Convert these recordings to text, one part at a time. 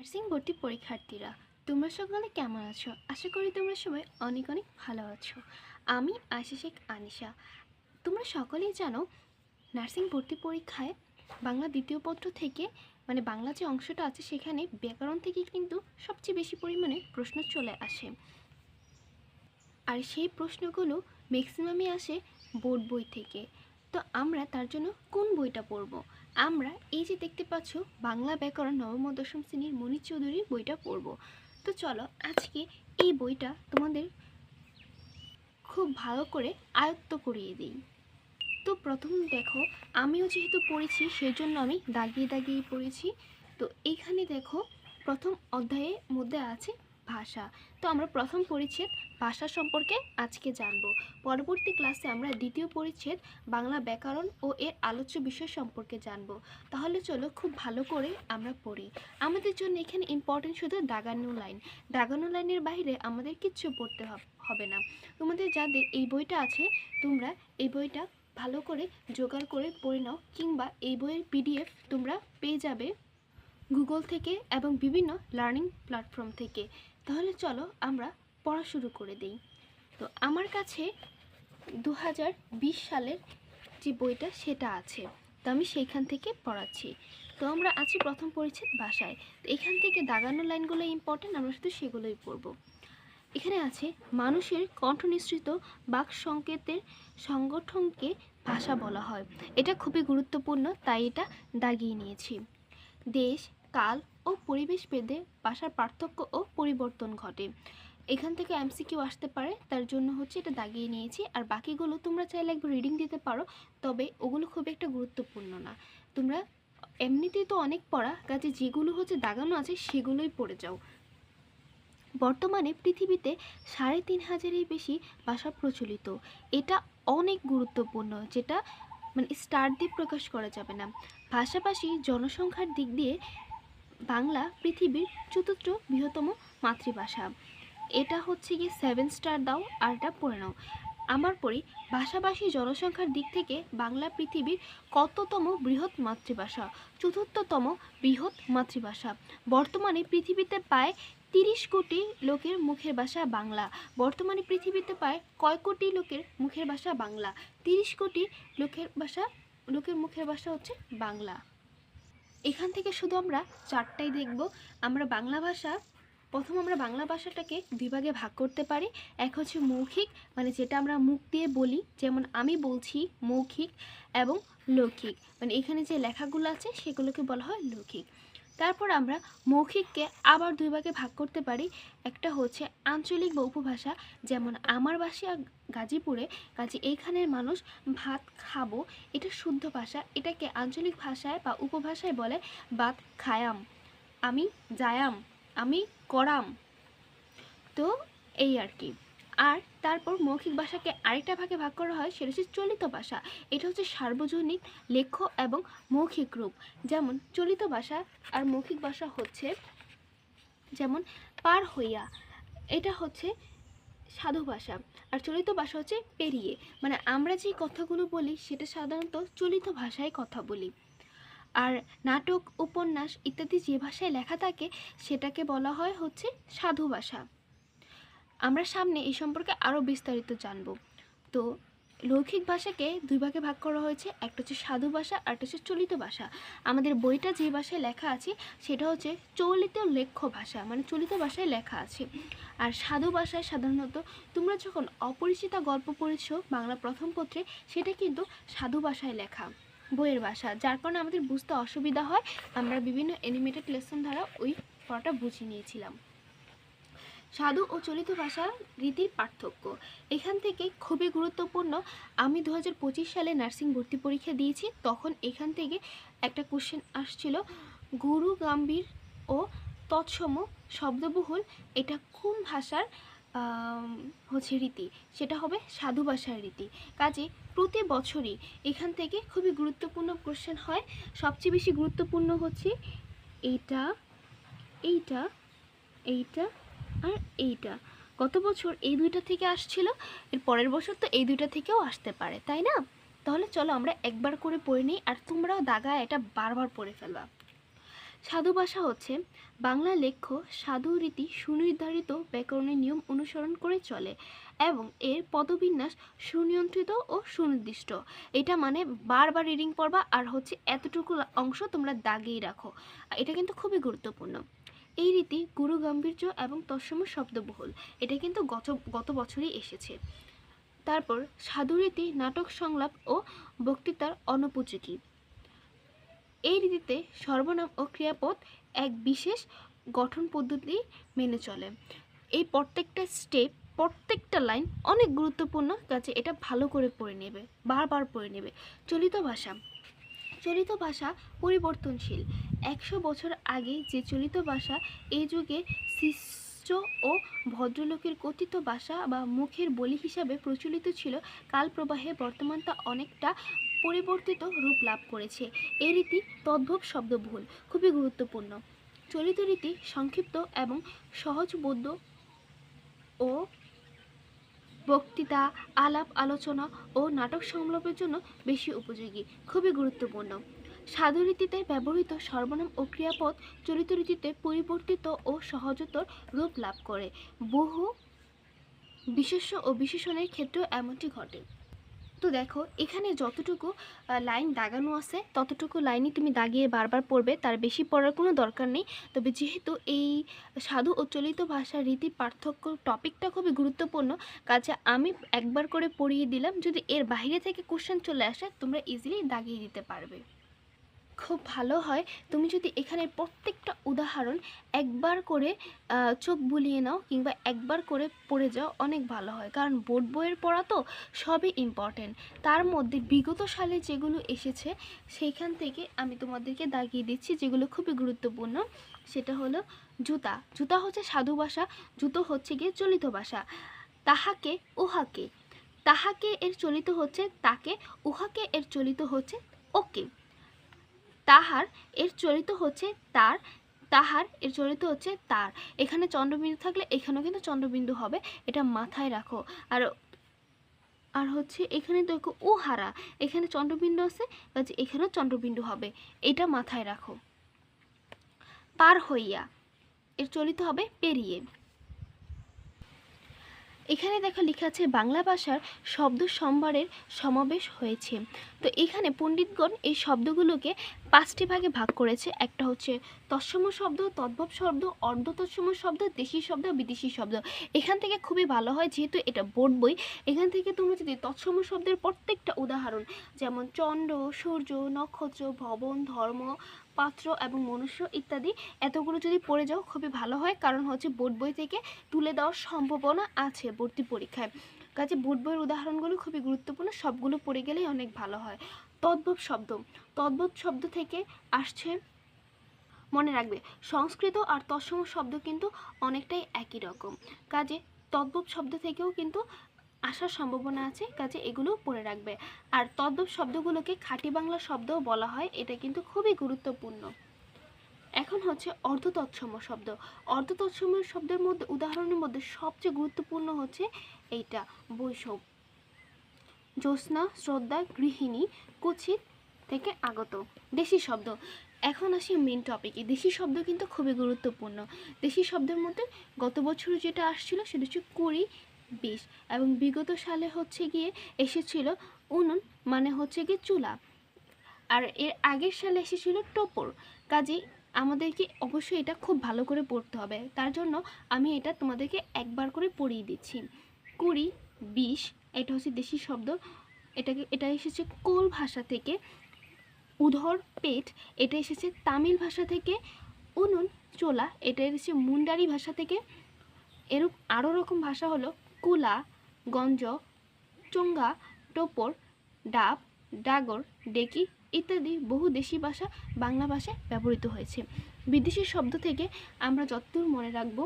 Nursing ভর্তি পরীক্ষার্থীরা, তোমরা সকলে কেমন আছো? আশা করি তোমরা সবাই অনেক অনেক ভালো আছো। আমি আশা শেখ আনিশা। তোমরা সকলেই জানো, নার্সিং ভর্তি পরীক্ষায় বাংলা দ্বিতীয় পত্র থেকে মানে বাংলা যে অংশটা আছে সেখানে ব্যাকরণ থেকে কিন্তু সবচেয়ে বেশি পরিমাণে প্রশ্ন চলে আসে। আর সেই প্রশ্নগুলো ম্যাক্সিমামই আসে বোর্ড বই থেকে। তো আমরা তার জন্য কোন বইটা পড়ব? আমরা এই যে দেখতে পাচ্ছ বাংলা ব্যাকরণ নবম দশম শ্রেণির মনির চৌধুরীর বইটা পড়ব। তো চলো আজকে এই বইটা তোমাদের খুব ভালো করে আয়ত্ত করিয়ে দিই। তো প্রথম দেখো, আমিও যেহেতু পড়েছি সেই জন্য আমি দাগিয়ে দাগিয়ে পড়েছি। তো এইখানে দেখো, প্রথম অধ্যায়ের মধ্যে আছে ভাষা। তো আমরা প্রথম পরিচ্ছেদ ভাষা সম্পর্কে আজকে জানব। পরবর্তী ক্লাসে আমরা দ্বিতীয় পরিচ্ছেদ বাংলা ব্যাকরণ ও এর আলোচ্য বিষয় সম্পর্কে জানব। তাহলে চলো খুব ভালো করে আমরা পড়ি। আমাদের জন্য এখানে ইম্পর্টেন্ট শুধু দাগানো লাইন দাগানো লাইনের বাইরে আমাদের কিচ্ছু পড়তে হবে না। তোমাদের যাদের এই বইটা আছে, তোমরা এই বইটা ভালো করে জোগাড় করে পড়ে নাও, কিংবা এই বইয়ের পিডিএফ তোমরা পেয়ে যাবে গুগল থেকে এবং বিভিন্ন লার্নিং প্ল্যাটফর্ম থেকে। তাহলে চলো আমরা পড়া শুরু করে দেই। তো আমার কাছে দু হাজার বিশ সালের যে বইটা সেটা আছে, তো আমি সেইখান থেকে পড়াচ্ছি। তো আমরা আছি প্রথম পরিচ্ছেদ ভাষায় তো এখান থেকে দাগানো লাইনগুলো ইম্পর্টেন্ট আমরা শুধু সেগুলোই পড়ব। এখানে আছে, মানুষের কণ্ঠনিঃসৃত বাক সংকেতের সংগঠনকে ভাষা বলা হয়। এটা খুবই গুরুত্বপূর্ণ, তাই এটা দাগিয়ে নিয়েছি। দেশ, কাল ও পরিবেশ ভেদে ভাষার পার্থক্য ও পরিবর্তন ঘটে। এখান থেকে এমসিকিউ আসতে পারে, তার জন্য হচ্ছে এটা দাগিয়ে নিয়েছি। আর বাকিগুলো তোমরা চাইলে একবার রিডিং দিতে পারো, তবে ওগুলো খুব একটা গুরুত্বপূর্ণ না। তোমরা এমনিতেই তো অনেক পড়া, কাজে যেগুলো হচ্ছে দাগানো আছে সেগুলোই পড়ে যাও। বর্তমানে পৃথিবীতে সাড়ে তিন হাজারের বেশি ভাষা প্রচলিত। এটা অনেক গুরুত্বপূর্ণ, যেটা মানে স্টার দিয়ে প্রকাশ করা যাবে না। পাশাপাশি জনসংখ্যার দিক দিয়ে বাংলা পৃথিবীর চতুর্থ বৃহত্তম মাতৃভাষা। এটা হচ্ছে গিয়ে সেভেন স্টার দাও, আর এটা পড়ে নাও। আমার পরি ভাষাভাষী জনসংখ্যার দিক থেকে বাংলা পৃথিবীর কততম বৃহৎ মাতৃভাষা, চতুর্থতম বৃহৎ মাতৃভাষা। বর্তমানে পৃথিবীতে প্রায় তিরিশ কোটি লোকের মুখের ভাষা বাংলা। বর্তমানে পৃথিবীতে প্রায় কয় কোটি লোকের মুখের ভাষা বাংলা? তিরিশ কোটি লোকের ভাষা, লোকের মুখের ভাষা হচ্ছে বাংলা। এখান থেকে শুধু আমরা চারটাই দেখব। আমরা বাংলা ভাষা, প্রথম আমরা বাংলা ভাষাটাকে বিভাগে ভাগ করতে পারি। এক হচ্ছে মৌখিক মানে যেটা আমরা মুখ দিয়ে বলি, যেমন আমি বলছি মৌখিক এবং লৌকিক। মানে এখানে যে লেখাগুলো আছে, সেগুলোকে বলা হয় লৌকিক। তারপর আমরা মৌখিককে আবার দুই ভাগে ভাগ করতে পারি। একটা হচ্ছে আঞ্চলিক বা উপভাষা যেমন আমার বাসা গাজীপুরে, কাজে এইখানের মানুষ ভাত খাব, এটা শুদ্ধ ভাষা। এটাকে আঞ্চলিক ভাষায় বা উপভাষায় বলে ভাত খায়াম। আমি যায়াম আমি করাম। তো এই আর কি। আর তারপর মৌখিক ভাষাকে আরেকটা ভাগে ভাগ করা হয়, সেটা হচ্ছে চলিত ভাষা। এটা হচ্ছে সার্বজনীন লেখ্য এবং মৌখিক রূপ। যেমন চলিত ভাষা আর মৌখিক ভাষা হচ্ছে যেমন পার হইয়া। এটা হচ্ছে সাধু ভাষা। আর চলিত ভাষা হচ্ছে পেরিয়ে। মানে আমরা যে কথাগুলো বলি, সেটা সাধারণত চলিত ভাষায় কথা বলি। আর নাটক, উপন্যাস ইত্যাদি যে ভাষায় লেখা থাকে, সেটাকে বলা হয় হচ্ছে সাধু ভাষা। আমরা সামনে এই সম্পর্কে আরও বিস্তারিত জানব। তো, লৌকিক ভাষাকে দুই ভাগে ভাগ করা হয়েছে। একটা হচ্ছে সাধু ভাষা, আর একটা হচ্ছে চলিত ভাষা। আমাদের বইটা যে ভাষায় লেখা আছে, সেটা হচ্ছে চলিত লেখ্য ভাষা মানে চলিত ভাষায় লেখা আছে। আর সাধু ভাষায় সাধারণত তোমরা যখন অপরিচিতা গল্প পড়েছো বাংলা প্রথম পত্রে, সেটা কিন্তু সাধু ভাষায় লেখা, বইয়ের ভাষা। যার কারণে আমাদের বুঝতে অসুবিধা হয়। আমরা বিভিন্ন অ্যানিমেটেড লেসন দ্বারা ওই পড়াটা বুঝিয়ে নিয়েছিলাম। সাধু ও চলিত ভাষা রীতির পার্থক্য। এখান থেকে খুবই গুরুত্বপূর্ণ, আমি দু হাজার পঁচিশ সালে নার্সিং ভর্তি পরীক্ষা দিয়েছি, তখন এখান থেকে একটা কোশ্চেন আসছিল, গুরু গম্ভীর ও তৎসম শব্দবহুল, এটা কোন ভাষার হচ্ছে রীতি? সেটা হবে সাধু ভাষার রীতি। কাজে প্রতি বছরই এখান থেকে খুবই গুরুত্বপূর্ণ কোশ্চেন হয়। সবচেয়ে বেশি গুরুত্বপূর্ণ হচ্ছে, এইটা এইটা এইটা আর এইটা। গত বছর এই দুইটা থেকে আসছিল, এর পরের বছর তো এই দুইটা থেকেও আসতে পারে, তাই না? তাহলে চলো আমরা একবার করে পড়ে নিই আর তোমরাও দাগা এটা বারবার পড়ে ফেলবা। সাধু ভাষা হচ্ছে, বাংলা লেখ্য সাধু রীতি সুনির্ধারিত ব্যাকরণের নিয়ম অনুসরণ করে চলে এবং এর পদবিন্যাস সুনিয়ন্ত্রিত ও সুনির্দিষ্ট। এটা মানে বারবার রিডিং পড়বা আর হচ্ছে এতটুকু অংশ তোমরা দাগিয়ে রাখো। এটা কিন্তু খুবই গুরুত্বপূর্ণ। এই রীতি গুরু গাম্ভীর্য এবং তৎসম শব্দবহুল। এটা কিন্তু গত গত বছরই এসেছে। তারপর সাধুরীতি নাটক সংলাপ ও বক্তৃতার অনুপযোগী। এই রীতিতে সর্বনাম ও ক্রিয়াপদ এক বিশেষ গঠন পদ্ধতি মেনে চলে। এই প্রত্যেকটা স্টেপ প্রত্যেকটা লাইন অনেক গুরুত্বপূর্ণ কাছে এটা ভালো করে পড়ে নেবে, বারবার পড়ে নেবে। চলিত ভাষা চলিত ভাষা পরিবর্তনশীল। একশো বছর আগে যে চলিত ভাষা এই যুগে শিষ্য ও ভদ্রলোকের কথিত ভাষা বা মুখের বলি হিসাবে প্রচলিত ছিল, কালপ্রবাহে বর্তমান তা অনেকটা পরিবর্তিত রূপ লাভ করেছে। এই রীতি তদ্ভব শব্দবহুল, খুবই গুরুত্বপূর্ণ। চলিত রীতি সংক্ষিপ্ত এবং সহজবোধ্য ও বক্তৃতা আলাপ আলোচনা ও নাটক সংলাপের জন্য বেশি উপযোগী, খুবই গুরুত্বপূর্ণ। সাধু রীতিতে ব্যবহৃত সর্বনাম ও ক্রিয়াপদ চলিত রীতিতে পরিবর্তিত ও সহজতর রূপ লাভ করে। বহু বিশেষ্য ও বিশেষণের ক্ষেত্রেও এমনটি ঘটে। তো দেখো, এখানে যতটুকু লাইন দাগানো আছে, ততটুকু লাইনই তুমি দাগিয়ে বারবার পড়বে, তার বেশি পড়ার কোনো দরকার নেই। তবে যেহেতু এই সাধু ও চলিত ভাষার রীতি পার্থক্য টপিকটা খুবই গুরুত্বপূর্ণ, কাজে আমি একবার করে পড়িয়ে দিলাম, যদি এর বাইরে থেকে কোশ্চেন চলে আসে, তোমরা ইজিলি দাগিয়ে দিতে পারবে। খুব ভালো হয়। তুমি যদি এখানে প্রত্যেকটা উদাহরণ একবার করে চোখ বুলিয়ে নাও কিংবা একবার করে পড়ে যাও, অনেক ভালো হয়। কারণ বোর্ড বইয়ের পড়া তো সবই ইম্পর্টেন্ট তার মধ্যে বিগত সালে যেগুলো এসেছে, সেইখান থেকে আমি তোমাদেরকে দাগিয়ে দিচ্ছি যেগুলো খুবই গুরুত্বপূর্ণ। সেটা হলো জুতা। জুতা হচ্ছে সাধু ভাষা, জুতো হচ্ছে গিয়ে চলিত ভাষা। তাহাকে উহাকে। তাহাকে এর চলিত হচ্ছে তাকে, উহাকে এর চলিত হচ্ছে ওকে। তাহার এর চলিত হচ্ছে তার, তাহার এর চলিত হচ্ছে তার। এখানে চন্দ্রবিন্দু থাকলে এখানেও কিন্তু চন্দ্রবিন্দু হবে, এটা মাথায় রাখো। আর আর হচ্ছে এখানে দেখো উহারা, এখানে চন্দ্রবিন্দু আছে এখানেও চন্দ্রবিন্দু হবে, এটা মাথায় রাখো। পার হইয়া, এর চলিত হবে পেরিয়ে। এখানে দেখো লেখা আছে, বাংলা ভাষার শব্দ সম্ভারের সমাবেশ হয়েছে। তো এখানে পণ্ডিতগণ এই শব্দগুলোকে পাঁচটি ভাগে ভাগ করেছে। একটা হচ্ছে তৎসম শব্দ, তদ্ভব শব্দ অর্ধ তৎসম শব্দ, দেশি শব্দ, বিদেশি শব্দ। এখান থেকে খুবই ভালো হয়, যেহেতু এটা বোর্ড বই। এখান থেকে তুমি যদি তৎসম শব্দের প্রত্যেকটা উদাহরণ, যেমন চন্দ্র, সূর্য, নক্ষত্র, ভবন, ধর্ম পাত্র এবং মনুষ্য ইত্যাদি এতগুলো যদি পড়ে যাও খুবই ভালো হয়। কারণ হচ্ছে বোর্ড বই থেকে তুলে দেওয়ার সম্ভাবনা আছে ভর্তি পরীক্ষায়। কাজে বোর্ড বইয়ের উদাহরণগুলো খুবই গুরুত্বপূর্ণ, সবগুলো পড়ে গেলেই অনেক ভালো হয়। তদ্ভব শব্দ তদ্ভব শব্দ থেকে আসছে মনে রাখবে, সংস্কৃত আর তৎসম শব্দ কিন্তু অনেকটাই একই রকম। কাজে তদ্ভব শব্দ থেকেও কিন্তু আসার সম্ভাবনা আছে, কাজে এগুলো পড়ে রাখবে। আর তদ্ভব শব্দগুলোকে খাঁটি বাংলা শব্দও বলা হয়, এটা কিন্তু খুবই গুরুত্বপূর্ণ। এখন হচ্ছে অর্ধ তৎসম শব্দ। অর্ধ তৎসম শব্দের মধ্যে, উদাহরণের মধ্যে সবচেয়ে গুরুত্বপূর্ণ হচ্ছে এইটা বৈষব জ্যোৎস্না, শ্রদ্ধা, গৃহিণী, কুচিত থেকে আগত। দেশি শব্দ। এখন আসি মেন টপিকে দেশি শব্দ কিন্তু খুবই গুরুত্বপূর্ণ। দেশি শব্দের মধ্যে গত বছর যেটা আসছিল, সেটা হচ্ছে কুড়ি বিশ এবং বিগত সালে হচ্ছে গিয়ে এসেছিল উনুন মানে হচ্ছে গিয়ে চুলা। আর এর আগের সালে এসেছিল টোপর। কাজেই আমাদেরকে অবশ্যই এটা খুব ভালো করে পড়তে হবে। তার জন্য আমি এটা তোমাদেরকে একবার করে পড়িয়ে দিচ্ছি। কুড়ি, বিশ, এটা হচ্ছে দেশি শব্দ। এটাকে, এটা এসেছে কোল ভাষা থেকে। উধর পেট, এটা এসেছে তামিল ভাষা থেকে। উনুন, চোলা, এটা এসেছে মুন্ডারি ভাষা থেকে। এরূপ আরও রকম ভাষা হলো কুলা, গঞ্জ, চুঙ্গা, টোপর, ডাব, ডাগর, ডেকি ইত্যাদি বহু দেশি ভাষা বাংলা ভাষায় ব্যবহৃত হয়েছে। বিদেশি শব্দ থেকে আমরা যতদূর মনে রাখব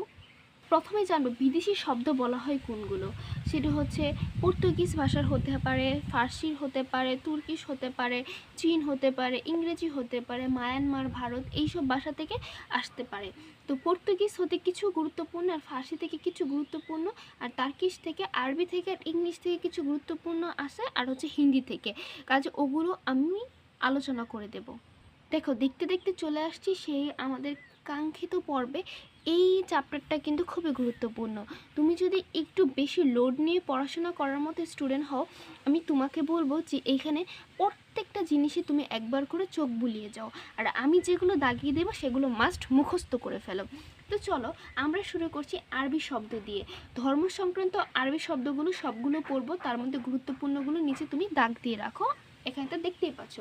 প্রথমে জানব বিদেশি শব্দ বলা হয় কোনগুলো? সেটা হচ্ছে পর্তুগিজ ভাষার হতে পারে, ফার্সির হতে পারে, তুর্কিশ হতে পারে, চীন হতে পারে, ইংরেজি হতে পারে, মায়ানমার, ভারত এইসব ভাষা থেকে আসতে পারে। তো পর্তুগিজ হতে কিছু গুরুত্বপূর্ণ আর ফার্সি থেকে কিছু গুরুত্বপূর্ণ আর তার্কিশ থেকে, আরবি থেকে আর ইংলিশ থেকে কিছু গুরুত্বপূর্ণ আসে আর হচ্ছে হিন্দি থেকে। কাজে ওগুলো আমি আলোচনা করে দেব। দেখো, দেখতে দেখতে চলে আসছি সেই আমাদের কাঙ্ক্ষিত পর্বে এই চ্যাপ্টারটা কিন্তু খুবই গুরুত্বপূর্ণ। তুমি যদি একটু বেশি লোড নিয়ে পড়াশোনা করার মতো স্টুডেন্ট হও, আমি তোমাকে বলব যে এইখানে প্রত্যেকটা জিনিসে তুমি একবার করে চোখ বুলিয়ে যাও। আর আমি যেগুলো দাগিয়ে দেবো, সেগুলো মাস্ট মুখস্থ করে ফেলো। তো চলো, আমরা শুরু করছি আরবি শব্দ দিয়ে। ধর্ম সংক্রান্ত আরবি শব্দগুলো সবগুলো পড়ব, তার মধ্যে গুরুত্বপূর্ণগুলো নিচে তুমি দাগ দিয়ে রাখো। এখানটা দেখতেই পাচ্ছ।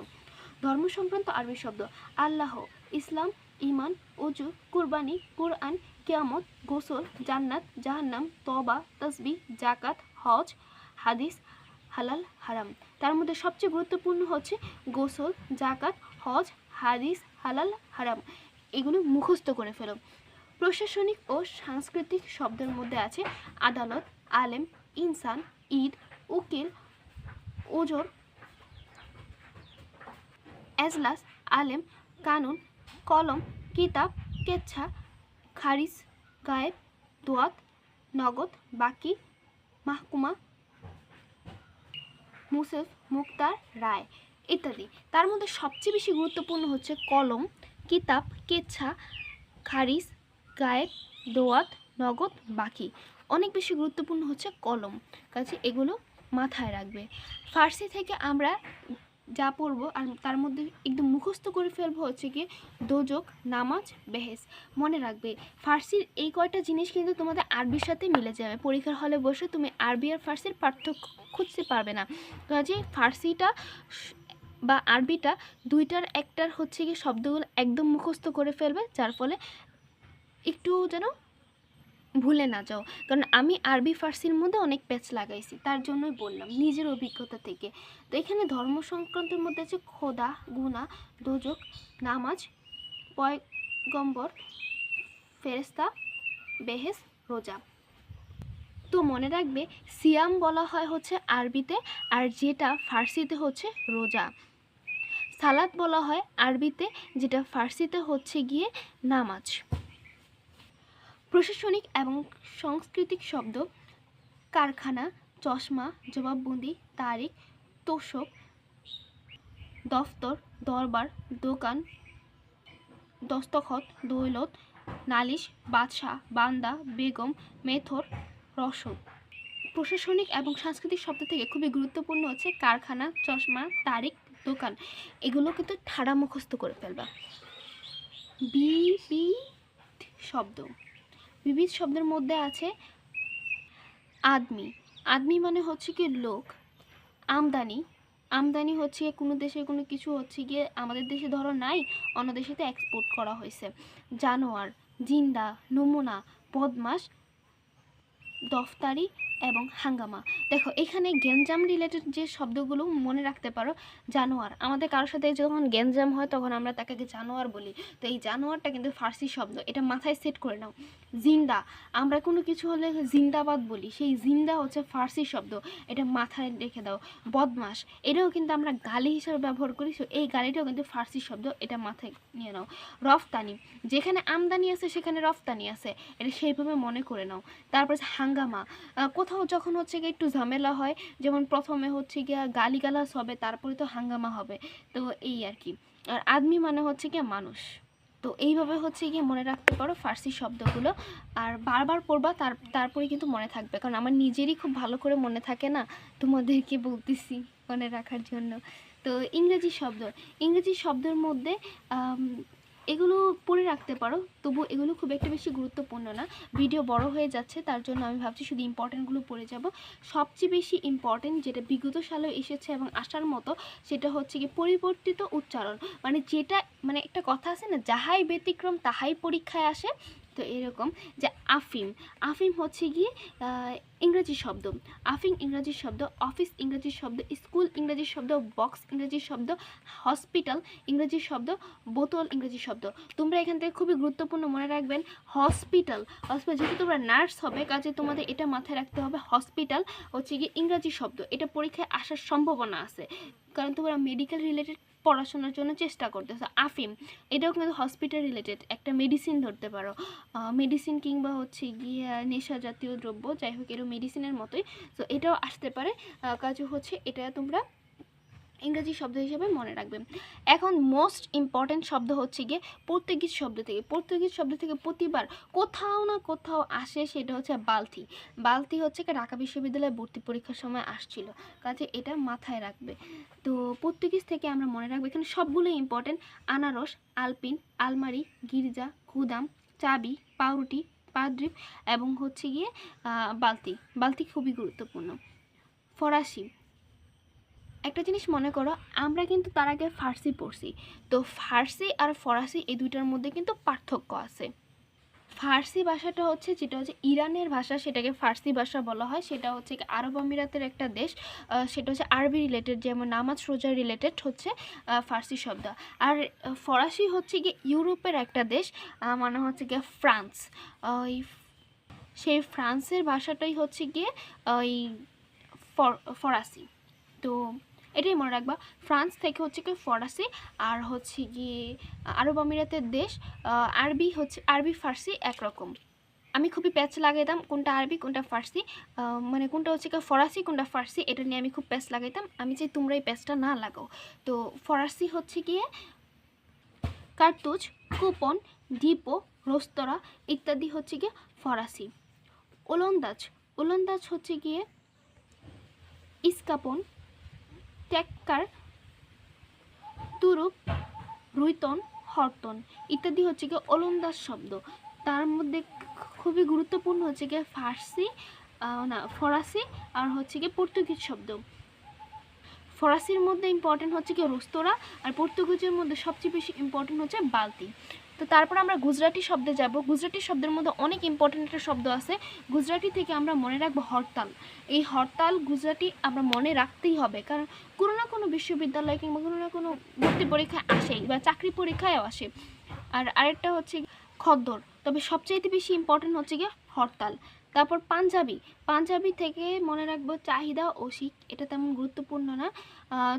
ধর্ম সংক্রান্ত আরবি শব্দ, আল্লাহ, ইসলাম ইমান অজু কুরবানি, কুরআন, কিয়ামত, গোসল, জান্নাত, জাহান্নাম তবা তসবি জাকাত হজ, হাদিস, হালাল, হারাম। তার মধ্যে সবচেয়ে গুরুত্বপূর্ণ হচ্ছে গোসল জাকাত হজ, হাদিস, হালাল, হারাম। এগুলো মুখস্থ করে ফেলো। প্রশাসনিক ও সাংস্কৃতিক শব্দের মধ্যে আছে আদালত, আলেম, ইনসান, ঈদ, উকিল ওজোর এজলাস, আলেম, কানুন কলম, কিতাব, কেচ্ছা, খারিজ, গায়েব, দোয়াত, নগদ, বাকি, মাহকুমা, মুসেফ, মুক্তার রায় ইত্যাদি। তার মধ্যে সবচেয়ে বেশি গুরুত্বপূর্ণ হচ্ছে কলম, কিতাব, কেচ্ছা, খারিজ, গায়েব, দোয়াত, নগদ, বাকি। অনেক বেশি গুরুত্বপূর্ণ হচ্ছে কলম। কাজে এগুলো মাথায় রাখবে। ফার্সি থেকে আমরা যা পড়ব আর তার মধ্যে একদম মুখস্থ করে ফেলব হচ্ছে গিয়ে দোজক, নামাজ, বেহেস। মনে রাখবে, ফার্সির এই কয়টা জিনিস কিন্তু তোমাদের আরবির সাথে মিলে যাবে। পরীক্ষার হলে বসে তুমি আরবি আর ফার্সির পার্থক্য খুঁজতে পারবে না। কাজে ফার্সিটা বা আরবিটা দুইটার একটার হচ্ছে গিয়ে শব্দগুলো একদম মুখস্থ করে ফেলবে, যার ফলে একটু যেন ভুলে না যাও। কারণ আমি আরবি, ফার্সির মধ্যে অনেক প্যাচ লাগাইছি, তার জন্যই বললাম নিজের অভিজ্ঞতা থেকে। তো এখানে ধর্ম সংক্রান্তের মধ্যে আছে খোদা গুনা দোজক, নামাজ, পয়গম্বর ফেরেস্তা বেহেস রোজা। তো মনে রাখবে, সিয়াম বলা হয় হচ্ছে আরবিতে, আর যেটা ফার্সিতে হচ্ছে রোজা। সালাদ বলা হয় আরবিতে, যেটা ফার্সিতে হচ্ছে গিয়ে নামাজ। প্রশাসনিক এবং সাংস্কৃতিক শব্দ, কারখানা, চশমা, জবাববন্দি, তারিখ, তোষক, দফতর, দরবার, দোকান, দস্তখত, দৌলত, নালিশ, বাদশাহ, বান্দা, বেগম, মেথর, রসদ। প্রশাসনিক এবং সাংস্কৃতিক শব্দ থেকে খুবই গুরুত্বপূর্ণ হচ্ছে কারখানা, চশমা, তারিখ, দোকান। এগুলো কিন্তু ঠাড়া মুখস্থ করে ফেলবা। বিবিধ শব্দ। বিবিধ শব্দের মধ্যে আছে আদমি। আদমি মানে হচ্ছে কি লোক। আমদানি। আমদানি হচ্ছে কোনো দেশে কোনো কিছু হচ্ছে গিয়ে আমাদের দেশে ধরো নাই, অন্য দেশেতে এক্সপোর্ট করা হয়েছে। জানোয়ার, জিন্দা, নমুনা বদমাস দফতারি এবং হাঙ্গামা। দেখো, এখানে গেঞ্জাম রিলেটেড যে শব্দগুলো মনে রাখতে পারো, জানোয়ার। আমাদের কারোর সাথে যখন গেঞ্জাম হয়, তখন আমরা তাকে জানোয়ার বলি, তো এই জানোয়ারটা কিন্তু ফার্সি শব্দ। এটা মাথায় সেট করে নাও। জিন্দা। আমরা কোনো কিছু হলে জিন্দাবাদ বলি। সেই জিন্দা হচ্ছে ফার্সি শব্দ। এটা মাথায় রেখে দাও। বদমাস এটাও কিন্তু আমরা গালি হিসাবে ব্যবহার করি। এই গালিটাও কিন্তু ফার্সি শব্দ। এটা মাথায় নিয়ে নাও। রফতানি। যেখানে আমদানি আছে, সেখানে রফতানি আছে। এটা সেইভাবে মনে করে নাও। তারপর হাঙ্গামা। কোথাও যখন হচ্ছে গিয়ে একটু ঝামেলা হয়, যেমন প্রথমে হচ্ছে গিয়ে গালিগালাজ হবে, তারপরে তো হাঙ্গামা হবে, তো এই আর কি। আর আদমি মানে হচ্ছে গিয়ে মানুষ। তো এইভাবে হচ্ছে গিয়ে মনে রাখতে পারো ফার্সি শব্দগুলো, আর বারবার পড়বা তার, তারপরে কিন্তু মনে থাকবে। কারণ আমার নিজেরই খুব ভালো করে মনে থাকে না তোমাদেরকে বলতেছি মনে রাখার জন্য। তো ইংরেজি শব্দ, ইংরেজি শব্দের মধ্যে এগুলো পড়ে রাখতে পারো। তবু এগুলো খুব একটা বেশি গুরুত্বপূর্ণ না। ভিডিও বড় হয়ে যাচ্ছে, তার জন্য আমি ভাবছি শুধু ইম্পর্টেন্টগুলো পড়ে যাব। সবচেয়ে বেশি ইম্পর্টেন্ট যেটা বিগত সালেও এসেছে এবং আসার মতো, সেটা হচ্ছে কি পরিবর্তিত উচ্চারণ। মানে যেটা মানে একটা কথা আছে না, যাহাই ব্যতিক্রম তাহাই পরীক্ষায় আসে। তো এরকম যে আফিম আফিম হচ্ছে গিয়ে ইংরেজি শব্দ। আফিম ইংরেজি শব্দ, অফিস ইংরেজি শব্দ, স্কুল ইংরেজি শব্দ, বক্স ইংরেজি শব্দ, হসপিটাল ইংরেজি শব্দ, বোতল ইংরেজি শব্দ। তোমরা এখান থেকে খুবই গুরুত্বপূর্ণ মনে রাখবেন, হসপিটাল। হসপিটাল, যেহেতু তোমরা নার্স হবে, কাজে তোমাদের এটা মাথায় রাখতে হবে, হসপিটাল হচ্ছে গিয়ে ইংরাজি শব্দ। এটা পরীক্ষায় আসার সম্ভাবনা আছে। কারণ তোমরা মেডিকেল রিলেটেড পড়াশোনার জন্য চেষ্টা করতেছো। আফিম, এটাও কিন্তু হসপিটাল রিলেটেড একটা মেডিসিন ধরতে পারো। মেডিসিন কিংবা হচ্ছে গিয়ে নেশা জাতীয় দ্রব্য, যাই হোক এরও মেডিসিনের মতোই। তো এটাও আসতে পারে। কাজ হচ্ছে এটা তোমরা ইংরেজি শব্দ হিসেবে মনে রাখবে এখন মোস্ট ইম্পর্ট্যান্ট শব্দ হচ্ছে গিয়ে পর্তুগিজ শব্দ থেকে। পর্তুগিজ শব্দ থেকে প্রতিবার কোথাও না কোথাও আসে সেটা হচ্ছে বালতি বালতি হচ্ছে ঢাকা বিশ্ববিদ্যালয়ে ভর্তি পরীক্ষার সময় আসছিল। কাজে এটা মাথায় রাখবে। তো পর্তুগিজ থেকে আমরা মনে রাখব এখানে সবগুলো ইম্পর্ট্যান্ট আনারস, আলপিন, আলমারি, গির্জা, গুদাম, চাবি, পাউরুটি, পাদ্রিপ এবং হচ্ছে গিয়ে বালতি বালতি খুবই গুরুত্বপূর্ণ। ফরাসি। একটা জিনিস মনে করো, আমরা কিন্তু তার আগে ফার্সি পড়ছি। তো ফার্সি আর ফরাসি এই দুইটার মধ্যে কিন্তু পার্থক্য আছে। ফার্সি ভাষাটা হচ্ছে যেটা হচ্ছে ইরানের ভাষা, সেটাকে ফার্সি ভাষা বলা হয়। সেটা হচ্ছে আরব আমিরাতের একটা দেশ সেটা হচ্ছে আরবি রিলেটেড যেমন নামাজ রোজা রিলেটেড হচ্ছে ফার্সি শব্দ। আর ফরাসি হচ্ছে কি ইউরোপের একটা দেশ মানে হচ্ছে গিয়ে ফ্রান্স। ওই সেই ফ্রান্সের ভাষাটাই হচ্ছে গিয়ে ওই ফর- ফরাসি। তো এটাই মনে রাখবা। ফ্রান্স থেকে হচ্ছে কি ফরাসি, আর হচ্ছে গিয়ে আরব আমিরাতের দেশ আরবি হচ্ছে, আরবি, ফার্সি একরকম। আমি খুবই প্যাচ লাগাইতাম কোনটা আরবি, কোনটা ফার্সি মানে কোনটা হচ্ছে কি ফরাসি, কোনটা ফার্সি, এটা নিয়ে আমি খুব প্যাচ লাগাইতাম। আমি চাই তোমরা এই প্যাচটা না লাগাও। তো ফরাসি হচ্ছে গিয়ে কার্তুজ, কুপন, ডিপো, রেস্তোরাঁ ইত্যাদি হচ্ছে গিয়ে ফরাসি। ওলন্দাজ ওলন্দাজ হচ্ছে গিয়ে ইস্কাপন ট্যাক্কার তুরুপ, রুইতন, হরতন ইত্যাদি হচ্ছে গিয়ে ওলন্দাজ শব্দ। তার মধ্যে খুবই গুরুত্বপূর্ণ হচ্ছে গিয়ে ফার্সি না, ফরাসি আর হচ্ছে গিয়ে পর্তুগিজ শব্দ। ফরাসির মধ্যে ইম্পর্টেন্ট হচ্ছে গিয়ে রেস্তোরাঁ আর পর্তুগিজের মধ্যে সবচেয়ে বেশি ইম্পর্টেন্ট হচ্ছে বালতি। তো তারপর আমরা গুজরাটি শব্দে যাব। গুজরাটি শব্দের মধ্যে অনেক ইম্পর্টেন্ট একটা শব্দ আছে। গুজরাটি থেকে আমরা মনে রাখব হরতাল। এই হরতাল গুজরাটি আমরা মনে রাখতেই হবে। কারণ কোনো না কোনো বিশ্ববিদ্যালয় কিংবা কোনো না কোনো ভর্তি পরীক্ষায় আসেই বা চাকরি পরীক্ষায়ও আসে। আর আরেকটা হচ্ছে খদ্দর। তবে সবচাইতে বেশি ইম্পর্টেন্ট হচ্ছে গিয়ে হরতাল। তারপর পাঞ্জাবি। পাঞ্জাবি থেকে মনে রাখব চাহিদা ও শিখ এটা তেমন গুরুত্বপূর্ণ না।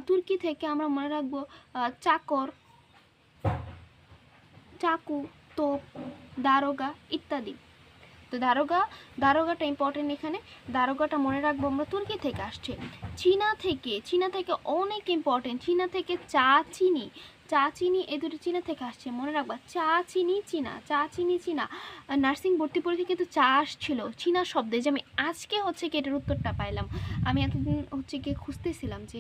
তুর্কি থেকে আমরা মনে রাখব চাকর। চাকু, তোপ, দারোগা ইত্যাদি। তো দারোগা, দারোগাটা ইম্পর্টেন্ট এখানে। দারোগাটা মনে রাখব আমরা তুর্কি থেকে আসছে। চীনা থেকে চীনা থেকে অনেক ইম্পর্টেন্ট চীনা থেকে চা, চিনি চা চিনি, এই দুটো চীনা থেকে আসছে, মনে রাখবা। চা চিনি, চীনা, চা চিনি, চীনা। নার্সিং ভর্তি পরীক্ষা কিন্তু চা আসছিল, চীনা শব্দে। যে আমি আজকে হচ্ছে কি এটার উত্তরটা পাইলাম। আমি এতদিন হচ্ছে কি খুঁজতেছিলাম যে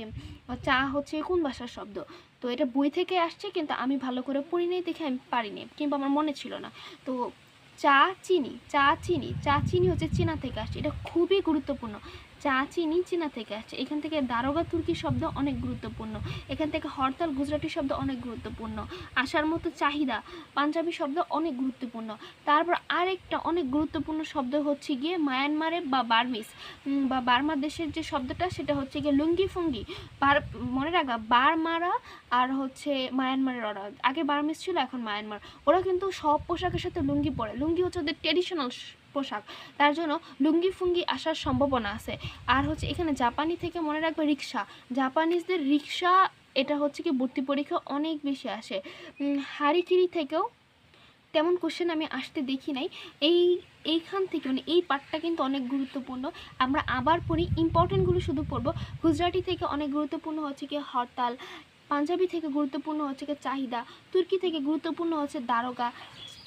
চা হচ্ছে কোন ভাষার শব্দ? তো এটা বই থেকে আসছে, কিন্তু আমি ভালো করে পড়ি দেখে আমি পারিনি, কিংবা আমার মনে ছিল না। তো চা চিনি চা চিনি চা চিনি হচ্ছে চীনা থেকে আসছে। এটা খুবই গুরুত্বপূর্ণ। চা চিনি চীনা থেকে আসছে। এখান থেকে দারোগা তুর্কি শব্দ অনেক গুরুত্বপূর্ণ। এখান থেকে হরতাল গুজরাটি শব্দ অনেক গুরুত্বপূর্ণ। আসার মতো চাহিদা পাঞ্জাবি শব্দ অনেক গুরুত্বপূর্ণ। তারপর আরেকটা অনেক গুরুত্বপূর্ণ শব্দ হচ্ছে গিয়ে মায়ানমারে বা বার্মিস। বা বার্মা দেশের যে শব্দটা, সেটা হচ্ছে গিয়ে লুঙ্গি ফুঙ্গি বার, মনে রাখা, বারমারা আর হচ্ছে মায়ানমারের ওরা। আগে বার্মিস ছিল, এখন মায়ানমার। ওরা কিন্তু সব পোশাকের সাথে লুঙ্গি পরে। লুঙ্গি হচ্ছে ওদের ট্রেডিশনাল পোশাক। তার জন্য লুঙ্গি ফুঙ্গি আসার সম্ভাবনা আছে। আর হচ্ছে এখানে জাপানি থেকে মনে রাখবে রিক্সা। জাপানিজদের রিক্সা এটা হচ্ছে কি ভর্তি পরীক্ষা অনেক বেশি আসে। উম, হারিকিরি থেকেও তেমন কোশ্চেন আমি আসতে দেখি নাই। এই এইখান থেকে মানে এই পার্টটা কিন্তু অনেক গুরুত্বপূর্ণ। আমরা আবার পড়ি ইম্পর্টেন্টগুলো শুধু পড়ব। গুজরাটি থেকে অনেক গুরুত্বপূর্ণ হচ্ছে কি হরতাল। পাঞ্জাবি থেকে গুরুত্বপূর্ণ হচ্ছে কি চাহিদা। তুর্কি থেকে গুরুত্বপূর্ণ হচ্ছে দারোগা।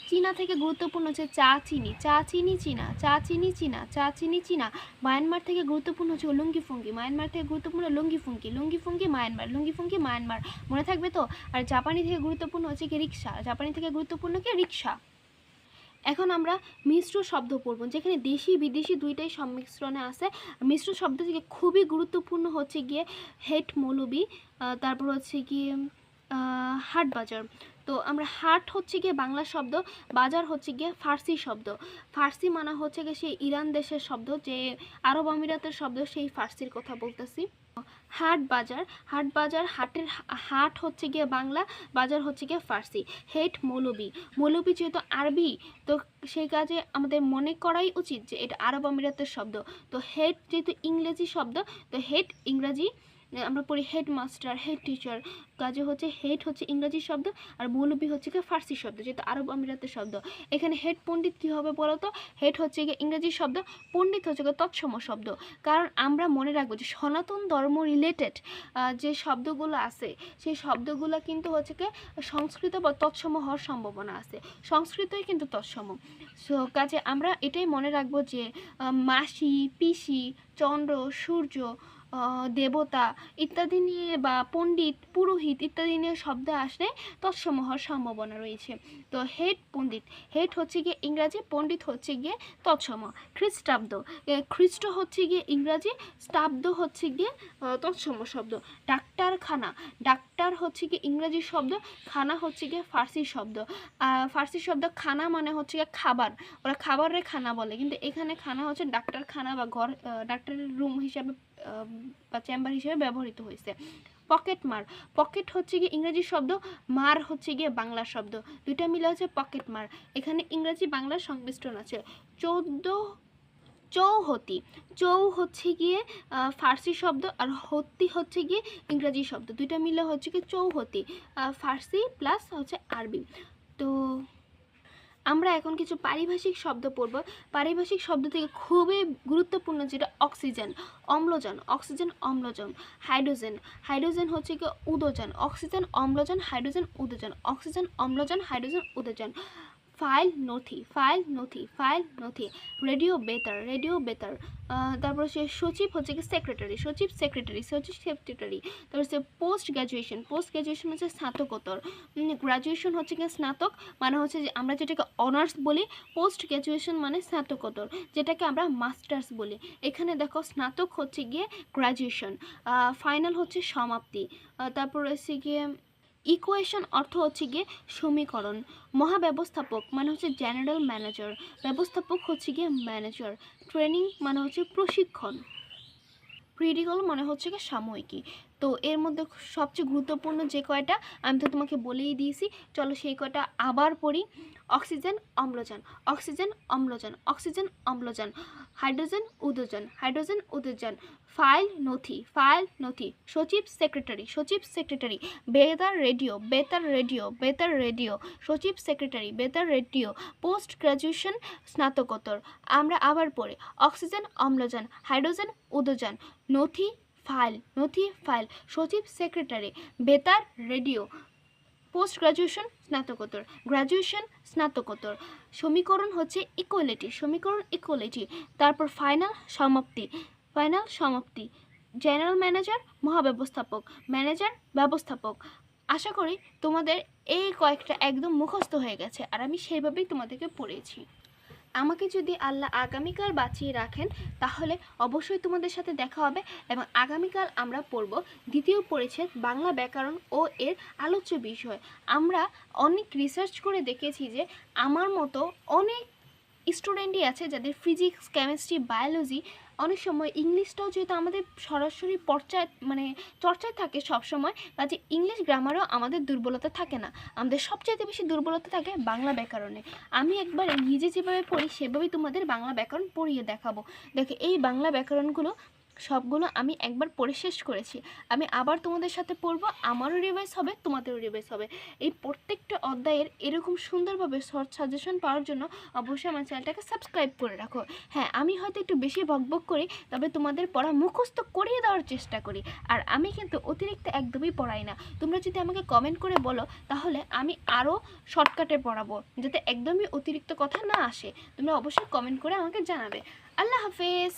চীনা থেকে গুরুত্বপূর্ণ হচ্ছে চা চিনি চা চিনি চীনা, চা চিনি চীনা, চা চিনি চীনা, মায়ানমার থেকে গুরুত্বপূর্ণ হচ্ছে লুঙ্গি ফুঙ্গি, মায়ানমার থেকে গুরুত্বপূর্ণ লুঙ্গি ফুঙ্গি লুঙ্গি ফুঙ্গি মায়ানমার, লুঙ্গি ফুঙ্গি মায়ানমার, মনে থাকবে তো? আর জাপানি থেকে গুরুত্বপূর্ণ হচ্ছে কি রিক্সা, জাপানি থেকে গুরুত্বপূর্ণ কি রিক্সা? এখন আমরা মিশ্র শব্দ পড়ব, যেখানে দেশি বিদেশি দুইটাই সংমিশ্রণে আছে। মিশ্র শব্দ থেকে খুবই গুরুত্বপূর্ণ হচ্ছে গিয়ে হেট মৌলবি তারপর হচ্ছে গিয়ে হাট বাজার। তো আমরা হাট হচ্ছে গিয়ে বাংলা শব্দ, বাজার হচ্ছে গিয়ে ফার্সি শব্দ। ফার্সি মানা হচ্ছে গিয়ে সেই ইরান দেশের শব্দ, যে আরব আমিরাতের শব্দ, সেই ফার্সির কথা বলতেছি। হাট বাজার হাট বাজার, হাটের হাট হচ্ছে গিয়ে বাংলা, বাজার হচ্ছে গিয়ে ফার্সি। হেট মৌলবি মৌলবি যেহেতু আরবি, তো সেই কাজে আমাদের মনে করাই উচিত যে এটা আরব আমিরাতের শব্দ। তো হেড যেহেতু ইংরেজি শব্দ, তো হেড ইংরাজি আমরা পড়ি হেডমাস্টার হেড টিচার কাজে হচ্ছে হেড হচ্ছে ইংরাজি শব্দ আর মৌলবী হচ্ছে কি ফার্সি শব্দ যেটা আরব আমিরাতের শব্দ। এখানে হেড পণ্ডিত কী হবে বলো তো হেড হচ্ছে গিয়ে ইংরেজি শব্দ, পণ্ডিত হচ্ছে গিয়ে তৎসম শব্দ। কারণ আমরা মনে রাখব যে সনাতন ধর্ম রিলেটেড যে শব্দগুলো আছে, সেই শব্দগুলো কিন্তু হচ্ছে কি সংস্কৃত বা তৎসম হওয়ার সম্ভাবনা আছে। সংস্কৃতই কিন্তু তৎসম। সো কাজে আমরা এটাই মনে রাখব যে মাসি, পিসি, চন্দ্র, সূর্য দেবতা ইত্যাদি নিয়ে বা পণ্ডিত, পুরোহিত ইত্যাদি নিয়ে শব্দ আসলে তৎসম হওয়ার সম্ভাবনা রয়েছে। তো হেড পণ্ডিত হেড হচ্ছে গিয়ে ইংরাজি, পণ্ডিত হচ্ছে গিয়ে তৎসম খ্রিস্টাব্দ। খ্রিস্ট হচ্ছে গিয়ে ইংরাজি স্টাব্দ হচ্ছে গিয়ে তৎসম শব্দ। ডাক্তারখানা, ডাক্তার হচ্ছে গিয়ে ইংরাজি শব্দ, খানা হচ্ছে গিয়ে ফার্সি শব্দ। ফার্সি শব্দ খানা মানে হচ্ছে গিয়ে খাবার। ওরা খাবারের খানা বলে, কিন্তু এখানে খানা হচ্ছে ডাক্তারখানা বা ঘর ডাক্তারের রুম হিসাবে বা চেম্বার হিসেবে ব্যবহৃত হয়েছে। পকেট মার। পকেট হচ্ছে গিয়ে ইংরেজি শব্দ, মার হচ্ছে গিয়ে বাংলা শব্দ। দুইটা মিলে হচ্ছে পকেট মার। এখানে ইংরেজি বাংলার সংমিশ্রণ আছে। চৌদ্দ চৌহতি। চৌ হচ্ছে গিয়ে ফার্সি শব্দ আর হতি হচ্ছে গিয়ে ইংরাজি শব্দ। দুইটা মিলে হচ্ছে গিয়ে চৌহতি। ফার্সি প্লাস হচ্ছে আরবি। তো আমরা এখন কিছু পারিভাষিক শব্দ পড়ব। পারিভাষিক শব্দ থেকে খুবই গুরুত্বপূর্ণ যেটা অক্সিজেন, অম্লজান। অক্সিজেন, অম্লজান। হাইড্রোজেন। হাইড্রোজেন হচ্ছে কি উদোজন অক্সিজেন, অম্লজান, হাইড্রোজেন উদোজন অক্সিজেন, অম্লজান, হাইড্রোজেন উদোজান ফাইল নথি ফাইল নথি ফাইল নথি। রেডিও বেতার রেডিও বেতার। তারপর হচ্ছে সচিব হচ্ছে কি সেক্রেটারি সচিব সেক্রেটারি সচিব সেক্রেটারি তারপর হচ্ছে পোস্ট গ্র্যাজুয়েশন পোস্ট গ্র্যাজুয়েশন হচ্ছে স্নাতকোত্তর। গ্র্যাজুয়েশন হচ্ছে কি স্নাতক? মানে হচ্ছে যে আমরা যেটাকে অনার্স বলি পোস্ট গ্র্যাজুয়েশন মানে স্নাতকোত্তর, যেটাকে আমরা মাস্টার্স বলি। এখানে দেখো স্নাতক হচ্ছে গিয়ে গ্র্যাজুয়েশন ফাইনাল হচ্ছে সমাপ্তি। তারপর হচ্ছে গিয়ে ইকুয়েশন অর্থ হচ্ছে গিয়ে সমীকরণ। মহাব্যবস্থাপক মানে হচ্ছে জেনারেল ম্যানেজার ব্যবস্থাপক হচ্ছে গিয়ে ম্যানেজার ট্রেনিং মানে হচ্ছে প্রশিক্ষণ। ক্রিটিক্যাল মানে হচ্ছে গিয়ে সাময়িকী। তো এর মধ্যে সবচেয়ে গুরুত্বপূর্ণ যে কয়টা আমি তো তোমাকে বলেই দিয়েছি। চলো সেই কয়টা আবার পড়ি। অক্সিজেন, অম্লজান। অক্সিজেন অম্লজান। অক্সিজেন, অম্লজান। হাইড্রোজেন উদোজান হাইড্রোজেন উদোজান ফাইল, নথি। ফাইল, নথি। সচিব, সেক্রেটারি। সচিব, সেক্রেটারি। বেতার রেডিও। বেতার রেডিও। বেতার রেডিও। সচিব, সেক্রেটারি। বেতার রেডিও। পোস্ট গ্র্যাজুয়েশন স্নাতকোত্তর। আমরা আবার পড়ি। অক্সিজেন, অম্লজান। হাইড্রোজেন উদোজান নথি ফাইল, নথি ফাইল, সচিব সেক্রেটারি, বেতার, রেডিও পোস্ট গ্রাজুয়েশন স্নাতকোত্তর গ্রাজুয়েশন, স্নাতকোত্তর। সমীকরণ হচ্ছে ইকুয়ালিটি সমীকরণ ইকুয়ালিটি তারপর ফাইনাল সমাপ্তি ফাইনাল সমাপ্তি জেনারেল ম্যানেজার মহাব্যবস্থাপক ম্যানেজার ব্যবস্থাপক। আশা করি তোমাদের এই কয়েকটা একদম মুখস্থ হয়ে গেছে, আর আমি সেইভাবেই তোমাদেরকে পড়েছি আমাকে যদি আল্লাহ আগামীকাল বাঁচিয়ে রাখেন, তাহলে অবশ্যই তোমাদের সাথে দেখা হবে এবং আগামীকাল আমরা পড়ব দ্বিতীয় পরিচ্ছেদ বাংলা ব্যাকরণ ও এর আলোচ্য বিষয়। আমরা অনেক রিসার্চ করে দেখেছি যে আমার মতো অনেক স্টুডেন্টই আছে যাদের ফিজিক্স কেমিস্ট্রি বায়োলজি অনেক সময় ইংলিশটাও যেহেতু আমাদের সরাসরি পর্চায় মানে চর্চায় থাকে সব সময়, কাজে ইংলিশ গ্রামারও আমাদের দুর্বলতা থাকে না। আমাদের সবচাইতে বেশি দুর্বলতা থাকে বাংলা ব্যাকরণে। আমি একবার নিজে যেভাবে পড়ি, সেভাবেই তোমাদের বাংলা ব্যাকরণ পড়িয়ে দেখাবো। দেখো, এই বাংলা ব্যাকরণগুলো সবগুলো আমি একবার পড়ে শেষ করেছি। আমি আবার তোমাদের সাথে পড়ব, আমারও রিভাইজ হবে, তোমাদেরও রিভাইজ হবে। এই প্রত্যেকটা অধ্যায়ের এরকম সুন্দরভাবে শর্ট সাজেশন পাওয়ার জন্য অবশ্যই আমার চ্যানেলটাকে সাবস্ক্রাইব করে রাখো। হ্যাঁ আমি হয়তো একটু বেশি বকবক করি, তবে তোমাদের পড়া মুখস্থ করিয়ে দেওয়ার চেষ্টা করি। আর আমি কিন্তু অতিরিক্ত একদমই পড়াই না। তোমরা যদি আমাকে কমেন্ট করে বলো, তাহলে আমি আরও শর্টকাটে পড়াবো, যাতে একদমই অতিরিক্ত কথা না আসে। তোমরা অবশ্যই কমেন্ট করে আমাকে জানাবে। আল্লাহ হাফেজ!